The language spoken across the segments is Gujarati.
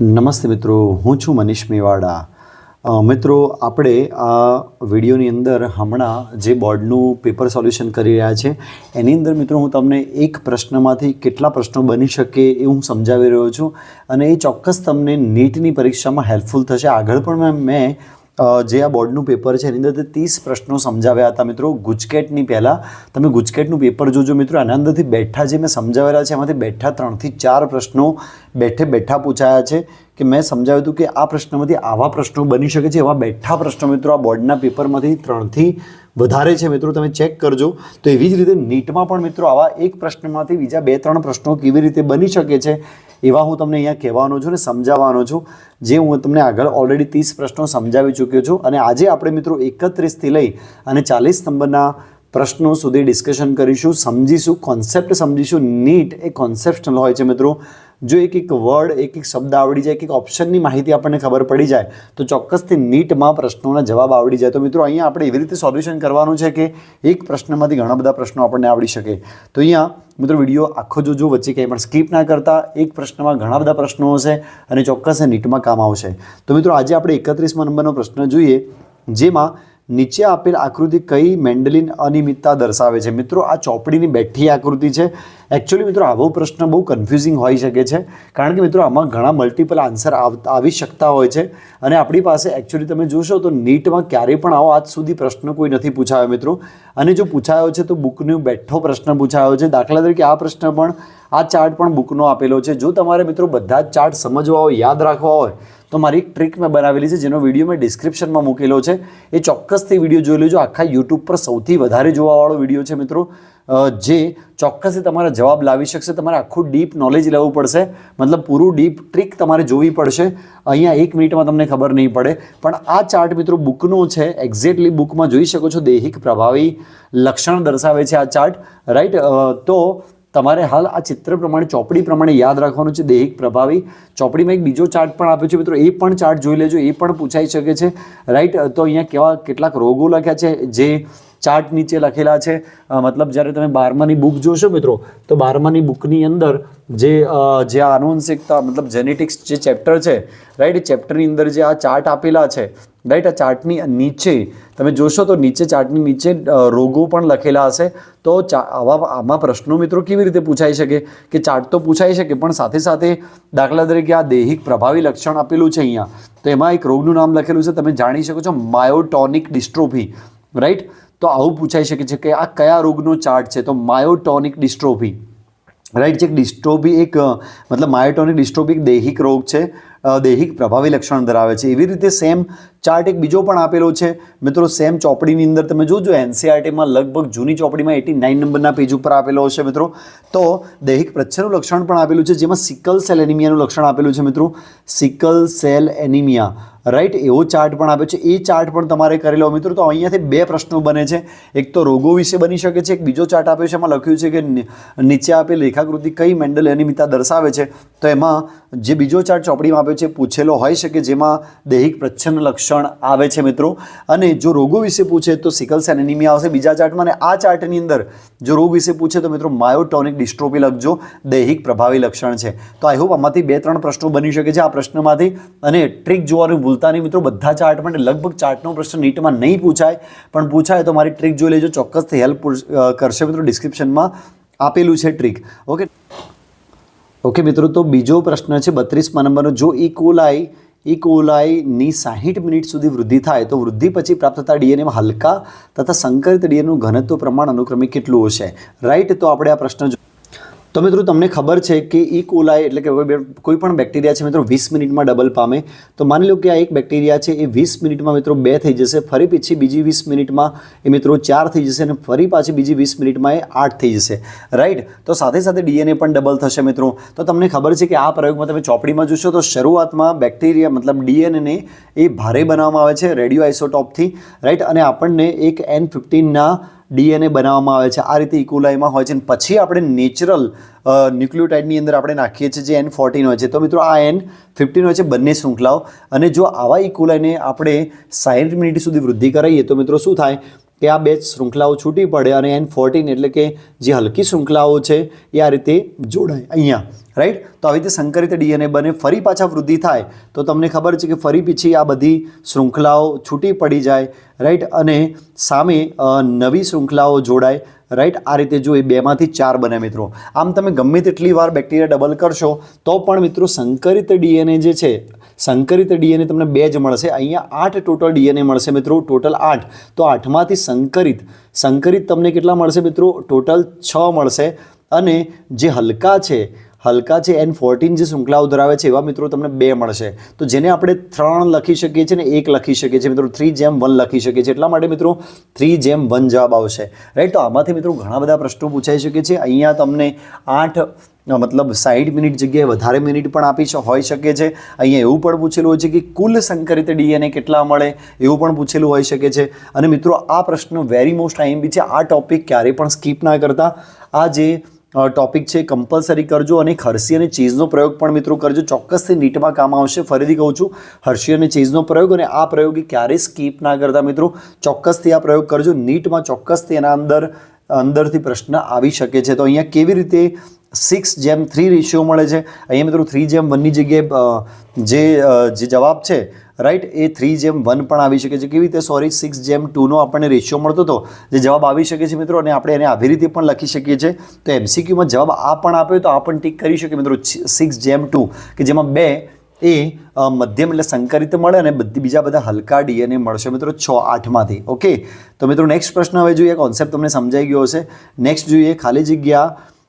નમસ્તે મિત્રો, હું છું મનીષ મેવાડા. મિત્રો, આપણે આ વિડીયોની અંદર હમણાં જે બોર્ડનું પેપર સોલ્યુશન કરી રહ્યા છે, એની અંદર મિત્રો હું તમને એક પ્રશ્નમાંથી કેટલા પ્રશ્નો બની શકે એ હું સમજાવી રહ્યો છું અને એ ચોક્કસ તમને નીટની પરીક્ષામાં હેલ્પફુલ થશે. આગળ પણ મેં જે આ બોર્ડનું પેપર છે, એની અંદર ત્રીસ પ્રશ્નો સમજાવ્યા હતા મિત્રો. ગુજકેટની પહેલાં, તમે ગુજકેટનું પેપર જોજો મિત્રો. આના અંદરથી બેઠા જે મેં સમજાવેલા છે, એમાંથી બેઠા ત્રણથી ચાર પ્રશ્નો બેઠે બેઠા પૂછાયા છે કે મેં સમજાવ્યું હતું કે આ પ્રશ્નમાંથી આવા પ્રશ્નો બની શકે છે. એવા બેઠા પ્રશ્નો મિત્રો આ બોર્ડના પેપરમાંથી ત્રણથી વધારે છે મિત્રો, તમે ચેક કરજો. તો એવી જ રીતે નીટમાં પણ મિત્રો, આવા એક પ્રશ્નમાંથી બીજા બે, ત્રણ પ્રશ્નો કેવી રીતે બની શકે છે, એવા હું તમને અહીંયા કહેવાનો છું ને સમજાવવાનો છું. જે હું તમને આગળ ઓલરેડી ત્રીસ પ્રશ્નો સમજાવી ચૂક્યો છું અને આજે આપણે મિત્રો એકત્રીસથી લઈ અને ચાલીસ નંબરના પ્રશ્નો સુધી ડિસ્કશન કરીશું, સમજીશું કોન્સેપ્ટ સમજીશું. નીટ એ કોન્સેપ્શનલ હોય છે મિત્રો. જો એક એક વર્ડ એક એક શબ્દ આવડી જાય, એક એક ઓપ્શનની માહિતી આપણને ખબર પડી જાય, તો ચોક્કસથી નીટમાં પ્રશ્નોના જવાબ આવડી જાય. તો મિત્રો, અહીંયા આપણે એવી રીતે સોલ્યુશન કરવાનું છે કે એક પ્રશ્નમાંથી ઘણા બધા પ્રશ્નો આપણને આવડી શકે. તો અહીંયા, મિત્રો વીડિયો આખો જોજો, વચ્ચે કંઈ પણ સ્કીપ ના કરતા. એક પ્રશ્નમાં ઘણા બધા પ્રશ્નો હશે અને ચોક્કસ નીટમાં કામ આવશે. તો મિત્રો, આજે આપણે એકત્રીસમાં નંબરનો પ્રશ્ન જોઈએ, જેમાં નીચે આપેલ આકૃતિ કઈ મેન્ડલિન અનિયમિતતા દર્શાવે છે? મિત્રો, આ ચોપડીની બેઠી આકૃતિ છે. એકચ્યુઅલી મિત્રો, આવો પ્રશ્ન બહુ કન્ફ્યુઝિંગ હોઈ શકે છે, કારણ કે મિત્રો, આમાં ઘણા મલ્ટિપલ આન્સર આવી શકતા હોય છે. અને આપણી પાસે એકચ્યુઅલી તમે જોશો તો નીટમાં ક્યારેય પણ આવો આજ સુધી પ્રશ્ન કોઈ નથી પૂછાયો, મિત્રો. અને જો પૂછાયો છે તો બુકનો બેઠો પ્રશ્ન પૂછાયો છે. દાખલા તરીકે આ પ્રશ્ન પણ, આ ચાર્ટ પણ બુકનો આપેલો છે. જો તમારે મિત્રો બધા જ ચાર્ટ સમજવા હોય, યાદ રાખવા હોય તો મારી એક ટ્રીક મેં બનાવેલી છે, જેનો વીડિયો મેં ડિસ્ક્રિપ્શનમાં મૂકેલો છે. એ ચોક્કસથી વીડિયો જોઈ લેજો. આખા યુટ્યુબ પર સૌથી વધારે જોવાવાળો વીડિયો છે મિત્રો જે ચોક્કસથી તમારા જવાબ લાવી શકશે. તમારે આખું ડીપ નોલેજ લેવું પડશે. મતલબ પૂરું ડીપ ટ્રીક તમારે જોવી પડશે. અહીંયા એક મિનિટમાં તમને ખબર નહીં પડે. પણ આ ચાર્ટ મિત્રો બુકનો છે. એક્ઝેક્ટલી બુકમાં જોઈ શકો છો. દૈહિક પ્રભાવી લક્ષણ દર્શાવે છે આ ચાર્ટ રાઈટ તો તમારે હાલ આ ચિત્ર પ્રમાણે, ચોપડી પ્રમાણે યાદ રાખવાનું છે. દૈહિક પ્રભાવી. ચોપડીમાં એક બીજો ચાર્ટ પણ આપ્યો છે મિત્રો. એ પણ ચાર્ટ જોઈ લેજો. એ પણ પૂછાઈ શકે છે. રાઈટ તો અહીંયા કેવા કેટલાક રોગો લખ્યા છે. જે ચાર્ટ નીચે લખેલા છે. મતલબ જ્યારે તમે બારમાની બુક જોશો મિત્રો, તો બારમાની બુકની અંદર જે જે આનુવંશિકતા, મતલબ જેનેટિક્સ જે ચેપ્ટર છે રાઈટ ચેપ્ટરની અંદર જે આ ચાર્ટ આપેલા છે રાઈટ આ ચાર્ટની નીચે, તમે જોશો તો નીચે ચાર્ટની નીચે રોગો પણ લખેલા હશે. તો આવા, આમાં પ્રશ્નો મિત્રો કેવી રીતે પૂછાઈ શકે? કે ચાર્ટ તો પૂછાઈ શકે, પણ સાથે સાથે દાખલા તરીકે આ દૈહિક પ્રભાવી લક્ષણ આપેલું છે અહીંયા. તો એમાં એક રોગનું નામ લખેલું છે, તમે જાણી શકો છો માયોટોનિક ડિસ્ટ્રોફી રાઈટ તો આવું પૂછાઈ શકે છે કે આ કયા રોગનો ચાર્ટ છે? તો માયોટોનિક ડિસ્ટ્રોફી રાઈટ જે ડિસ્ટ્રોફી એક મતલબ માયોટોનિક ડિસ્ટ્રોફી એક દૈહિક રોગ છે. દૈહિક પ્રભાવી લક્ષણ ધરાવે છે. એવી રીતે સેમ ચાર્ટ એક બીજો પણ આપેલો છે. મિત્રો, સેમ ચોપડીની અંદર તમે જોજો, એનસીઆરટીમાં લગભગ જૂની ચોપડીમાં એટી નાઇન નંબરના પેજ ઉપર આપેલો હશે મિત્રો. તો દૈહિક પ્રચ્છનું લક્ષણ પણ આપેલું છે, જેમાં સિકલ સેલ એનિમિયાનું લક્ષણ આપેલું છે મિત્રો. Sickle cell anaemia. રાઈટ એવો ચાર્ટ પણ આપ્યો છે. એ ચાર્ટ પણ તમારે કરી લો મિત્રો. તો અહીંયાથી બે પ્રશ્નો બને છે. એક તો રોગો વિશે બની શકે છે. એક બીજો ચાર્ટ આપ્યો છે. એમાં લખ્યું છે કે નીચે આપેલ રેખાકૃતિ કઈ મેન્ડલ અનિમિતા દર્શાવે છે? તો એમાં જે બીજો ચાર્ટ ચોપડીમાં આપ્યો છે, પૂછેલો હોઈ શકે, જેમાં દૈહિક પ્રચ્છન્ન લક્ષણ આવે છે મિત્રો. અને જો રોગો વિશે પૂછે તો સિકલ સેલ એનિમિયા આવશે બીજા ચાર્ટમાં અને આ ચાર્ટની અંદર જો રોગ વિશે પૂછે તો મિત્રો માયોટોનિક ડિસ્ટ્રોપી લખજો. દૈહિક પ્રભાવી લક્ષણ છે. તો આઈ હોપ આમાંથી બે ત્રણ પ્રશ્નો બની શકે છે આ પ્રશ્નમાંથી. અને ટ્રીક જોવાનું ભૂલતા નહીં મિત્રો બધા ચાર્ટ માટે લગભગ ચાર્ટનો પ્રશ્ન નીટમાં નહીં પૂછાય, પણ પૂછાય તો મારી ટ્રીક જોઈ લેજો, ચોક્કસથી હેલ્પ કરશે મિત્રો ડિસ્ક્રિપ્શનમાં આપેલું છે ટ્રીક. ઓકે ઓકે મિત્રો, તો બીજો પ્રશ્ન છે બત્રીસમાં નંબરનો, જો ઇકોલાઈ ઇકોલાઈની સાહીઠ મિનિટ સુધી વૃદ્ધિ થાય, તો વૃદ્ધિ પછી પ્રાપ્ત થતા ડીએનએમાં હલકા તથા સંકરિત ડીએનનું ઘનત્વ પ્રમાણ અનુક્રમે કેટલું હશે? રાઈટ તો આપણે આ પ્રશ્ન તો મિત્રો, તમને ખબર છે કે ઈ કોલાય એટલે કે કોઈ પણ બેક્ટેરિયા છે મિત્રો, વીસ મિનિટમાં ડબલ પામે. તો માની લો કે આ એક બેક્ટેરિયા છે, એ વીસ મિનિટમાં મિત્રો બે થઈ જશે, ફરી પછી બીજી વીસ મિનિટમાં એ મિત્રો ચાર થઈ જશે અને ફરી પાછી બીજી વીસ મિનિટમાં એ આઠ થઈ જશે. રાઈટ તો સાથે સાથે ડીએનએ પણ ડબલ થશે મિત્રો. તો તમને ખબર છે કે આ પ્રયોગમાં તમે ચોપડીમાં જોશો તો શરૂઆતમાં બેક્ટેરિયા, મતલબ ડીએનએને એ ભારે બનાવવામાં આવે છે રેડિયો આઇસોટોપથી રાઈટ અને આપણને એક એન ફિફ્ટીનના ડીએનએ બનાવવામાં આવે છે. આ રીતે ઇકોલાઈમાં હોય છે પછી આપણે નેચરલ ન્યુક્લિયોટાઇડની અંદર આપણે નાખીએ છીએ જે એન ફોર્ટીન હોય છે. તો મિત્રો આ એન ફિફ્ટીન હોય છે બંને શૃંખલાઓ. અને જો આવા ઇકોલાઈને આપણે સાઠ મિનિટ સુધી વૃદ્ધિ કરાવીએ તો મિત્રો શું થાય? કે આ બે શૃંખલાઓ છૂટી પડે અને એન ફોર્ટીન એટલે કે જે હલકી શૃંખલાઓ છે, એ આ રીતે જોડાય અહીંયા રાઈટ તો આવી રીતે સંકરિત ડીએનએ બને, ફરી પાછા વૃદ્ધિ થાય, તો તમને ખબર છે કે ફરી પછી આ બધી શૃંખલાઓ છૂટી પડી જાય રાઈટ અને સામે નવી શૃંખલાઓ જોડાય રાઈટ આ રીતે જો એ બેમાંથી ચાર બને મિત્રો. આમ તમે ગમે તેટલી વાર બેક્ટેરિયા ડબલ કરશો, તો પણ મિત્રો સંકરિત ડીએનએ જે છે સંકરિત ડીએનએ તમને બે જ મળશે. અહીંયા આઠ ટોટલ ડીએનએ મળશે મિત્રો, ટોટલ આઠ. તો આઠમાંથી સંકરિત સંકરિત તમને કેટલા મળશે મિત્રો? ટોટલ છ મળશે. અને જે હલકા છે હલકા છે એન ફોર્ટીન જે શૃંખલાઓ ધરાવે છે, એવા મિત્રો તમને બે મળશે. તો જેને આપણે ત્રણ લખી શકીએ છીએ ને એક લખી શકીએ છીએ, મિત્રો થ્રી જેમ વન લખી શકીએ છીએ. એટલા માટે મિત્રો થ્રી જેમ વન જવાબ આવશે. રાઈટ તો આમાંથી મિત્રો ઘણા બધા પ્રશ્નો પૂછાઈ શકે છે. અહીંયા તમને આઠ મતલબ સાઠ મિનિટ જગ્યાએ વધારે મિનિટ પણ આપી હોઈ શકે છે. અહીંયા એવું પણ પૂછેલું હોય છે કે કુલ સંકરિત ડીએનએ કેટલા મળે, એવું પણ પૂછેલું હોઈ શકે છે. અને મિત્રો આ પ્રશ્ન વેરી મોસ્ટ આઈએમબી છે. આ ટોપિક ક્યારેય પણ સ્કીપ ના કરતા. આ જે ટોપિક છે કમ્પલસરી કરજો અને હર્ષી અને ચીઝનો પ્રયોગ પણ મિત્રો કરજો. ચોક્કસથી નીટમાં કામ આવશે. ફરીથી કહું છું, હર્ષી અને ચીઝનો પ્રયોગ અને આ પ્રયોગ ક્યારેય સ્કીપ ના કરતા મિત્રો. ચોક્કસથી આ પ્રયોગ કરજો. નીટમાં ચોક્કસથી એના અંદર, અંદરથી પ્રશ્ન આવી શકે છે. તો અહીંયા કેવી રીતે સિક્સ જેમ થ્રી રેશિયો મળે છે. અહીંયા મિત્રો થ્રી જેમ વનની જગ્યાએ જે જે જવાબ છે રાઈટ એ થ્રી જેમ વન પણ આવી શકે છે. કેવી રીતે? સોરી સિક્સ જેમ ટુનો આપણને રેશિયો મળતો હતો, જે જવાબ આવી શકે છે મિત્રો, અને આપણે એને આવી રીતે પણ લખી શકીએ છીએ. તો એમસીક્યુમાં જવાબ આ પણ આપ્યો તો આ પણ ટીક કરી શકીએ મિત્રો. સિક્સ જેમ ટુ કે જેમાં બે એ મધ્યમ એટલે સંકરિત મળે અને બધી, બીજા બધા હલકા ડીએનએ મળશે મિત્રો છ આઠમાંથી ઓકે તો મિત્રો નેક્સ્ટ પ્રશ્ન હવે જોઈએ. કોન્સેપ્ટ તમને સમજાઈ ગયો હશે. નેક્સ્ટ જોઈએ ખાલી જગ્યા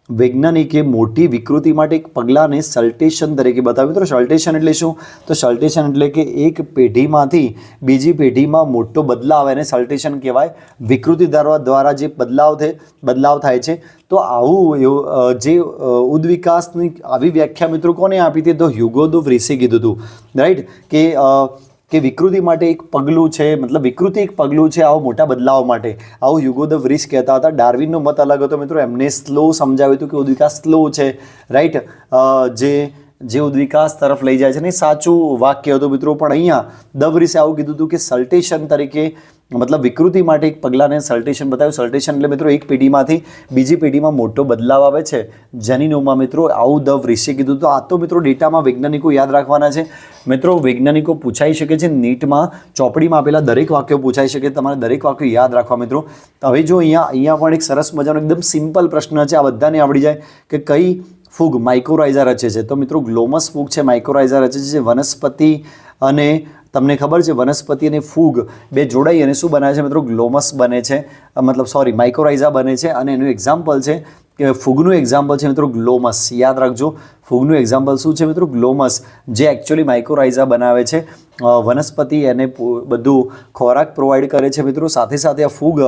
વૈજ્ઞાનિકે મોટી વિકૃતિ માટે એક પગલાંને સલ્ટેશન તરીકે બતાવ્યું તો સલ્ટેશન એટલે શું? તો સલ્ટેશન એટલે કે એક પેઢીમાંથી બીજી પેઢીમાં મોટો બદલાવ એને સલ્ટેશન કહેવાય. વિકૃતિ દ્વારા જે બદલાવ થાય બદલાવ થાય છે. તો આવું એવું જે ઉદ્વિકાસની આવી વ્યાખ્યા મિત્રો કોને આપી હતી? તો હ્યુગો દો કીધું હતું. રાઈટ કે કે વિકૃતિ માટે એક પગલું છે, મતલબ વિકૃતિ એક પગલું છે આવો મોટા બદલાવ માટે. આવું યુગો ધ વ્રીસ કહેતા હતા. ડાર્વિનનો મત અલગ હતો મિત્રો. એમને સ્લો સમજાવ્યું હતું કે ઉદ્વિકાસ સ્લો છે. રાઈટ જે જે ઉદ્વિકાસ તરફ લઈ જાય છે ને સાચું વાક્ય હતું મિત્રો. પણ અહીંયા ધ વ્રીસે આવું કીધું હતું કે સલ્ટેશન તરીકે મતલબ વિકૃતિ માટે એક પગલાંને સલ્ટેશન બતાવ્યું. સલ્ટેશન એટલે મિત્રો એક પેઢીમાંથી બીજી પેઢીમાં મોટો બદલાવ આવે છે. જનીનોમાં મિત્રો આવું દવ વ્રીસે કીધું તો આ તો મિત્રો ડેટામાં વૈજ્ઞાનિકો યાદ રાખવાના છે. મિત્રો વૈજ્ઞાનિકો પૂછાઈ શકે છે નીટમાં, ચોપડીમાં આપેલા દરેક વાક્યો પૂછાઈ શકે. તમારે દરેક વાક્યો યાદ રાખવા મિત્રો. હવે જો અહીંયા અહીંયા પણ એક સરસ મજાનો એકદમ સિમ્પલ પ્રશ્ન છે. આ બધાને આવડી જાય કે કઈ ફૂગ માઇક્રોરાઇઝા રચે છે. તો મિત્રો ગ્લોમસ ફૂગ છે માઇક્રોરાઇઝા રચે છે વનસ્પતિ અને તમને ખબર છે, વનસ્પતિ અને ફૂગ બે જોડાઈ અને શું બનાવે છે મિત્રો? ગ્લોમસ બને છે મતલબ સોરી માઇક્રોરાઇઝા બને છે અને એનું એક્ઝામ્પલ છે, કે ફૂગનું એક્ઝામ્પલ છે મિત્રો, ગ્લોમસ. યાદ રાખજો ફૂગનું એક્ઝામ્પલ શું છે મિત્રો? ગ્લોમસ, જે એકચ્યુઅલી માઇક્રોરાઇઝા બનાવે છે. વનસ્પતિ એને બધું ખોરાક પ્રોવાઈડ કરે છે મિત્રો. સાથે સાથે આ ફૂગ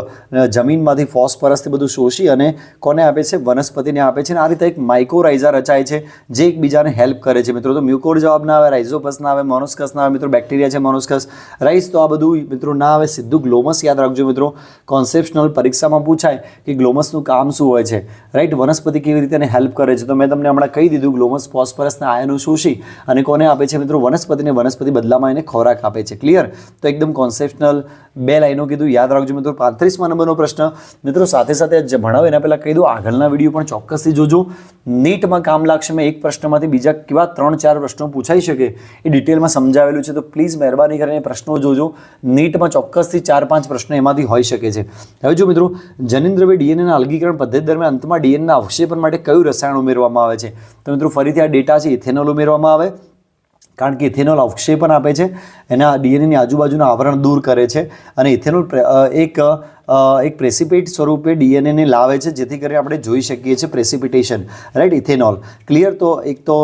જમીનમાંથી ફોસ્ફરસથી બધું શોષી અને કોને આપે છે? વનસ્પતિને આપે છે. અને આ રીતે એક માઇક્રોરાઇઝા રચાય છે, જે એકબીજાને હેલ્પ કરે છે મિત્રો. તો મ્યુકોર જવાબ ના આવે રાઇઝોપસ ના આવે મોનોસ્કસ ના આવે મિત્રો. બેક્ટેરિયા છે મોનોસ્કસ રાઈસ તો આ બધું મિત્રો ના આવે, સીધું ગ્લોમસ યાદ રાખજો મિત્રો. કોન્સેપ્શનલ પરીક્ષામાં પૂછાય કે ગ્લોમસનું કામ શું હોય છે? રાઈટ વનસ્પતિ કેવી રીતે હેલ્પ કરે છે? તો મેં તમને હમણાં કહી દીધું ગ્લોમસ ફોસ્ફરસના આયનો શોષી અને કોને આપે છે મિત્રો? વનસ્પતિને વનસ્પતિ બદલામાં એને ખોરાક આપે છે. ક્લિયર તો એકદમ કોન્સેપ્શનલ બે લાઈનો કીધું. યાદ રાખજો મિત્રો, પાંત્રીસમાં નંબરનો પ્રશ્ન. મિત્રો, સાથે સાથે જે ભણાવો એના પહેલાં કહી દઉં, આગળના વીડિયો પણ ચોક્કસથી જોજો. નીટમાં કામ લાગશે મેં એક પ્રશ્નમાંથી બીજા કેવા ત્રણ, ચાર પ્રશ્નો પૂછાઈ શકે એ ડિટેલમાં સમજાવેલું છે. તો પ્લીઝ મહેરબાની કરીને પ્રશ્નો જોજો. નીટમાં ચોક્કસથી ચાર, પાંચ પ્રશ્નો એમાંથી હોઈ શકે છે. હવે જો મિત્રો, જનિન્દ્રભાઈ ડીએનએના અલગીકરણ પદ્ધતિ દરમિયાન અંતમાં ડીએનએના અવક્ષેપણ માટે કયું રસાયણ ઉમેરવામાં આવે છે? તો મિત્રો, ફરીથી આ ડેટા છે, ઇથેનોલ ઉમેરવામાં આવે. કારણ કે ઇથેનોલ અવક્ષેપણ આપે છે. એના ડીએનએની આજુબાજુના આવરણ દૂર કરે છે. અને ઇથેનોલ એક એક પ્રેસિપિટ સ્વરૂપે ડીએનએને લાવે છે, જેથી કરી આપણે જોઈ શકીએ છીએ પ્રેસિપિટેશન રાઈટ ઇથેનોલ. ક્લિયર તો એક તો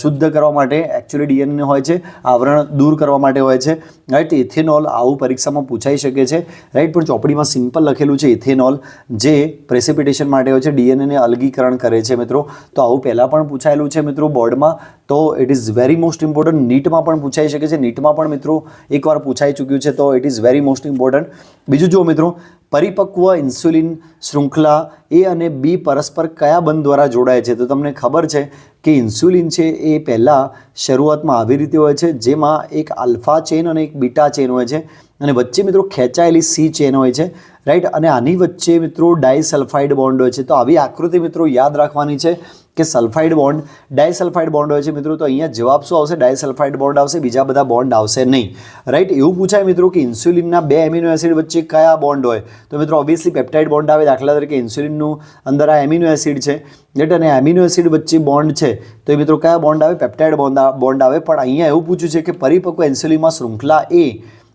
શુદ્ધ કરવા માટે એકચ્યુઅલી ડીએનએ હોય છે, આવરણ દૂર કરવા માટે હોય છે રાઈટ ઇથેનોલ આવું પરીક્ષામાં પૂછાઈ શકે છે રાઈટ પણ ચોપડીમાં સિમ્પલ લખેલું છે ઇથેનોલ, જે પ્રેસિપિટેશન માટે હોય છે ડીએનએને અલગીકરણ કરે છે મિત્રો. તો આવું પહેલાં પણ પૂછાયેલું છે મિત્રો બોર્ડમાં. તો it is very most important નીટમાં પણ પૂછાઈ શકે છે, નીટમાં પણ મિત્રો એકવાર પૂછાઈ ચૂક્યું છે, તો it is very most important બીજું જો મિત્રો પરિપક્વ ઇન્સ્યુલિન શૃંખલા એ અને બી પરસ્પર કયા બંધ દ્વારા જોડાય છે? તો તમને ખબર છે કે ઇન્સ્યુલિન છે એ પહેલાં શરૂઆતમાં આવી રીતે હોય છે, જેમાં એક આલ્ફા ચેન અને એક બીટા ચેન હોય છે. અને વચ્ચે મિત્રો ખેંચાયેલી સી ચેન હોય છે. રાઈટ? અને આની વચ્ચે મિત્રો ડાયસલ્ફાઇડ બોન્ડ હોય છે. તો આવી આકૃતિ મિત્રો યાદ રાખવાની છે. કે સલ્ફાઇડ બોન્ડ, ડાયસલ્ફાઇડ બોન્ડ હોય છે મિત્રો, તો અહીંયા જવાબ શું આવશે? ડાયસલ્ફાઇડ બોન્ડ આવશે, બીજા બધા બોન્ડ આવશે નહીં. રાઈટ એવું પૂછાય મિત્રો કે ઇન્સ્યુલિનના બે એમિનો એસિડ વચ્ચે કયા બોન્ડ હોય? તો મિત્રો ઓબ્વિયસલી પેપ્ટાઇડ બોન્ડ આવે દાખલા તરીકે ઇન્સ્યુલિનનું અંદર આ એમિનો એસિડ છે. રાઈટ અને એમિનો એસિડ વચ્ચે બોન્ડ છે. તો એ મિત્રો કયા બોન્ડ આવે? પેપ્ટાઇડ બોન્ડ બોન્ડ આવે. પણ અહીંયા એવું પૂછ્યું છે કે પરિપક્વ ઇન્સ્યુલિનમાં શૃંખલા એ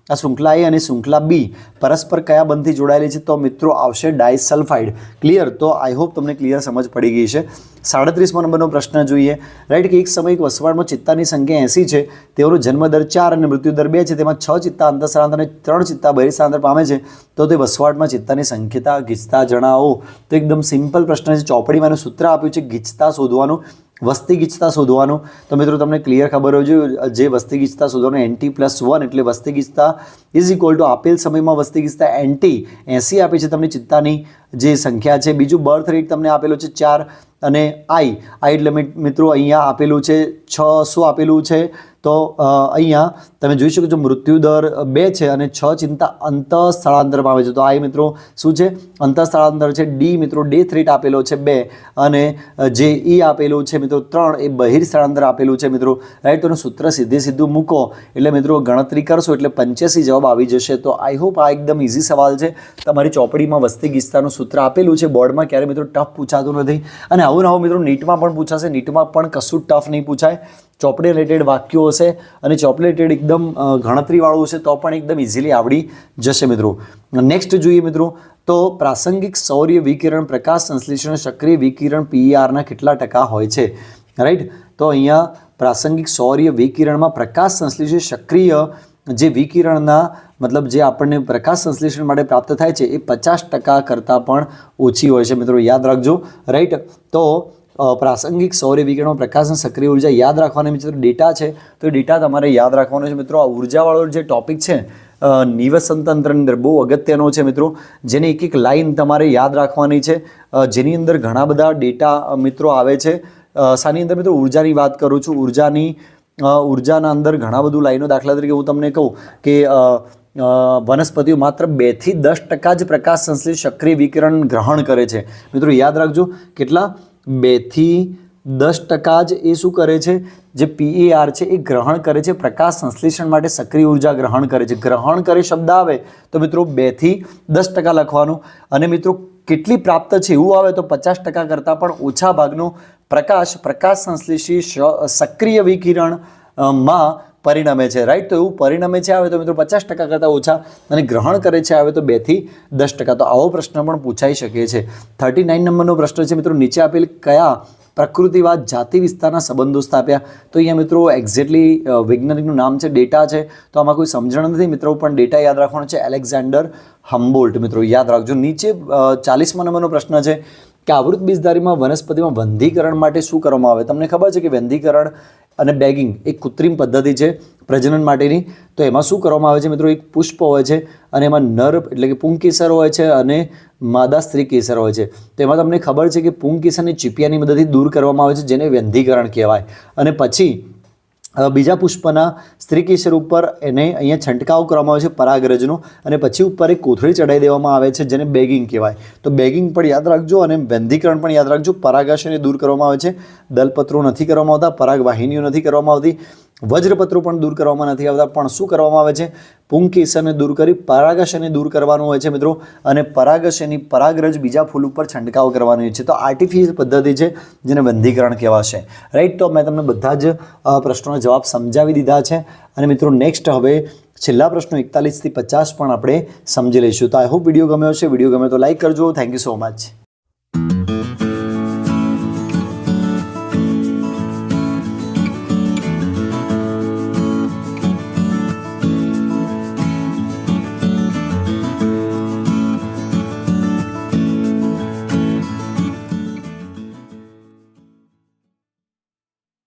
આ શૃંખલા એ અને શૃંખલા બી પરસ્પર કયા બંધથી જોડાયેલી છે તો મિત્રો આવશે ડાયસલ્ફાઇડ. ક્લિયર તો આઈ હોપ તમને ક્લિયર સમજ પડી ગઈ છે. સાડત્રીસમો નંબરનો પ્રશ્ન જોઈએ. રાઈટ કે એક સમય એક વસવાટમાં ચિત્તાની સંખ્યા એંસી છે. તેઓનો જન્મદર ચાર અને મૃત્યુદર બે છે. તેમાં છ ચિત્તા અંતઃસ્થળાંતર અને ત્રણ ચિત્તા બહિર્સ્થળાંતર પામે છે. તો તે વસવાટમાં ચિત્તાની સંખ્યતા ગીચતા જણાવો. તો એકદમ સિમ્પલ પ્રશ્ન છે. ચોપડીમાં સૂત્ર આપ્યું છે ગીચતા શોધવાનું. વસ્તી ગીચતા શોધવાનું. તો મિત્રો, તમને ક્લિયર ખબર હોય છે જે વસ્તી ગીચતા શોધવાનું એનટી પ્લસ વન એટલે વસ્તી ગીચતા ઇઝ ઇક્વલ ટુ આપેલ સમયમાં વસ્તી ગીચતા એનટી એંસી આપે છે તમને ચિત્તાની જે સંખ્યા છે. બીજું બર્થ રેટ તમને આપેલો છે ચાર અને આઈ આઈ એટલે મિત્રો, અહીંયા આપેલું છે છ, શું આપેલું છે? તો અહીંયા તમે જોઈ શકો છો મૃત્યુ દર બે છે અને છ ચિંતા અંત સ્થળાંતરમાં આવે છે. તો આ મિત્રો શું છે? અંત સ્થળાંતર છે. ડી મિત્રો ડેથ રેટ આપેલો છે બે અને જે ઈ આપેલું છે મિત્રો ત્રણ એ બહિર સ્થળાંતર આપેલું છે મિત્રો. રાઈટ તો સૂત્ર સીધે સીધું મૂકો. એટલે મિત્રો ગણતરી કરશો એટલે પંચ્યાસી જવાબ આવી જશે. તો આઈ હોપ આ એકદમ ઇઝી સવાલ છે. તમારી ચોપડીમાં વસ્તી ગીસ્તાનું સૂત્ર આપેલું છે. બોર્ડમાં ક્યારે મિત્રો ટફ પૂછાતું નથી. અને આવું નવું મિત્રો નીટમાં પણ પૂછાશે. નીટમાં પણ કશું ટફ નહીં પૂછાય. ચોપડી રિલેટેડ વાક્યો હશે અને ચોપડી રિલેટેડ એકદમ ગણતરીવાળું હશે તો પણ એકદમ ઇઝીલી આવડી જશે મિત્રો. નેક્સ્ટ જોઈએ મિત્રો, તો પ્રાસંગિક સૌર્ય વિકિરણ પ્રકાશ સંશ્લેષણ સક્રિય વિકિરણ પીઆરના કેટલા ટકા હોય છે? રાઈટ તો અહીંયા પ્રાસંગિક સૌર્ય વિકિરણમાં પ્રકાશ સંશ્લેષણ સક્રિય જે વિકિરણના, મતલબ જે આપણને પ્રકાશ સંશ્લેષણ માટે પ્રાપ્ત થાય છે એ પચાસ ટકા કરતાં પણ ઓછી હોય છે મિત્રો. યાદ રાખજો. રાઈટ તો પ્રાસંગિક સૌર્ય વિકિરણમાં પ્રકાશની, સક્રિય ઊર્જા યાદ રાખવાની મિત્રો ડેટા છે. તો ડેટા તમારે યાદ રાખવાનો છે મિત્રો. આ ઉર્જાવાળો જે ટોપિક છે નિવસન તંત્રની અંદર બહુ અગત્યનો છે મિત્રો. જેની એક એક લાઈન તમારે યાદ રાખવાની છે. જેની અંદર ઘણા બધા ડેટા મિત્રો આવે છે. સાની અંદર મિત્રો ઉર્જાની વાત કરું છું. ઉર્જાની ઉર્જાના અંદર ઘણા બધું લાઈનો દાખલા તરીકે હું તમને કહું કે વનસ્પતિઓ માત્ર બેથી દસ ટકા જ પ્રકાશ સંશ્લેષિત સક્રિય વિકિરણ ગ્રહણ કરે છે. મિત્રો યાદ રાખજો, કેટલા બેથી દસ ટકા જ એ શું કરે છે? જે પીએઆર છે એ ગ્રહણ કરે છે. પ્રકાશ સંશ્લેષણ માટે સક્રિય ઊર્જા ગ્રહણ કરે છે. ગ્રહણ કરે શબ્દ આવે તો મિત્રો બેથી દસ ટકા લખવાનું. અને મિત્રો કેટલી પ્રાપ્ત છે એવું આવે તો પચાસ ટકા કરતાં પણ ઓછા ભાગનો પ્રકાશ પ્રકાશ સંશ્લેષી સક્રિય વિકિરણમાં પરિણમે છે રાઈટ તો એવું પરિણમે છે, આવે તો મિત્રો પચાસ ટકા કરતાં ઓછા અને ગ્રહણ કરે છે, આવે તો બેથી દસ ટકા. તો આવો પ્રશ્ન પણ પૂછાઈ શકે છે. થર્ટી નાઇન નંબરનો પ્રશ્ન છે, મિત્રો, નીચે આપેલ કયા પ્રકૃતિવાદ જાતિ વિસ્તારના સંબંધો સ્થાપ્યા? તો અહીંયા મિત્રો એક્ઝેક્ટલી વૈજ્ઞાનિકનું નામ છે, ડેટા છે. તો આમાં કોઈ સમજણ નથી, મિત્રો, પણ ડેટા યાદ રાખવાનો છે. એલેક્ઝાન્ડર હમ્બોલ્ટ, મિત્રો, યાદ રાખજો. નીચે ચાલીસમા નંબરનો પ્રશ્ન છે. કે આવૃત બીજધારીમાં વનસ્પતિમાં વંધીકરણ માટે શું કરવામાં આવે? તમને ખબર છે કે વંધીકરણ અને બેગિંગ એક કૃત્રિમ પદ્ધતિ છે પ્રજનન માટેની. તો એમાં શું કરવામાં આવે છે મિત્રો? એક પુષ્પ હોય છે અને એમાં નર એટલે કે પુંકેસર હોય છે અને માદા સ્ત્રી કેસર હોય છે. તો એમાં તમને ખબર છે કે પુંકેસરની ચીપિયાની મદદથી દૂર કરવામાં આવે છે, જેને વ્યંધીકરણ કહેવાય. અને પછી બીજા પુષ્પના સ્ત્રી કેસર ઉપર એને અહીંયા છંટકાવ કરવામાં આવે છે પરાગરજનો અને પછી ઉપર એક કોથળી ચડાવી દેવામાં આવે છે જેને બેગિંગ કહેવાય. તો બેગિંગ પણ યાદ રાખજો અને વેંધીકરણ પણ યાદ રાખજો. પરાગાશયને દૂર કરવામાં આવે છે. દલપત્રો નથી કરવામાં આવતા, પરાગવાહિનીઓ નથી કરવામાં આવતી. વજ્રપત્રો પણ દૂર કરવામાં નથી આવતા. પણ શું કરવામાં આવે છે? પુંકેસરને દૂર કરી પરાગાશયને દૂર કરવાનું હોય છે મિત્રો. અને પરાગાશયની પરાગરજ બીજા ફૂલ ઉપર છંટકાવ કરવાનો હોય છે. તો આર્ટિફિશિયલ પદ્ધતિ છે જેને બંધીકરણ કહેવાશે રાઈટ તો મેં તમને બધા જ પ્રશ્નોના જવાબ સમજાવી દીધા છે. અને મિત્રો નેક્સ્ટ હવે છેલ્લા પ્રશ્નો એકતાલીસથી પચાસ પણ આપણે સમજી લઈશું. તો આઈ હોપ વીડિયો ગમ્યો છે વીડિયો ગમે તો લાઈક કરજો. Thank you so much